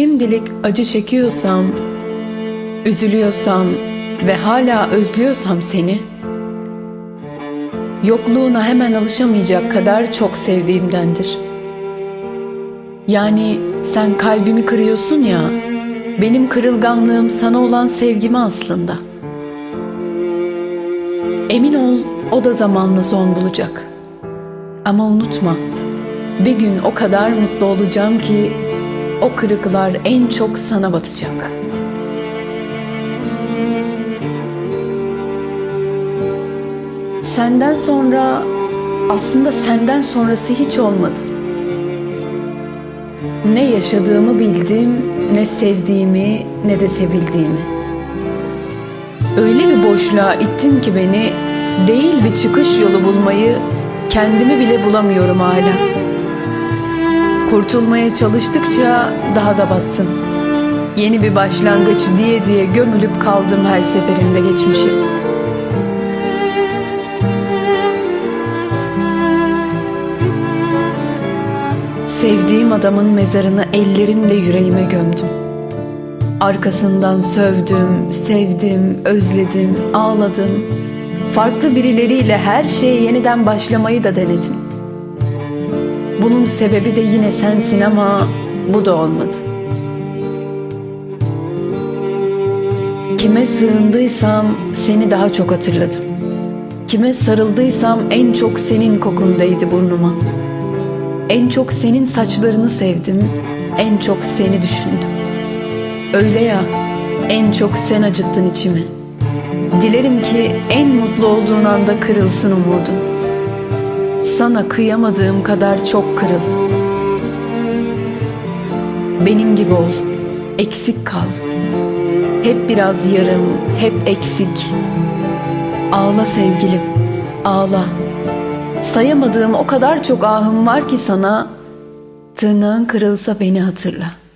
Şimdilik acı çekiyorsam, üzülüyorsam ve hala özlüyorsam seni, yokluğuna hemen alışamayacak kadar çok sevdiğimdendir. Yani sen kalbimi kırıyorsun ya, benim kırılganlığım sana olan sevgimi aslında. Emin ol o da zamanla son bulacak. Ama unutma, bir gün o kadar mutlu olacağım ki o kırıklar en çok sana batacak. Senden sonra aslında senden sonrası hiç olmadı. Ne yaşadığımı bildim, ne sevdiğimi, ne de sevildiğimi. Öyle bir boşluğa ittin ki beni, değil bir çıkış yolu bulmayı, kendimi bile bulamıyorum hala. Kurtulmaya çalıştıkça daha da battım. Yeni bir başlangıç diye diye gömülüp kaldım her seferinde geçmişim. Sevdiğim adamın mezarını ellerimle yüreğime gömdüm. Arkasından sövdüm, sevdim, özledim, ağladım. Farklı birileriyle her şeye yeniden başlamayı da denedim. Bunun sebebi de yine sensin ama bu da olmadı. Kime sığındıysam seni daha çok hatırladım. Kime sarıldıysam en çok senin kokundaydı burnuma. En çok senin saçlarını sevdim, en çok seni düşündüm. Öyle ya, en çok sen acıttın içimi. Dilerim ki en mutlu olduğun anda kırılsın umudum. Sana kıyamadığım kadar çok kırıl. Benim gibi ol, eksik kal. Hep biraz yarım, hep eksik. Ağla sevgilim, ağla. Sayamadığım o kadar çok ahım var ki sana. Tırnağın kırılsa beni hatırla.''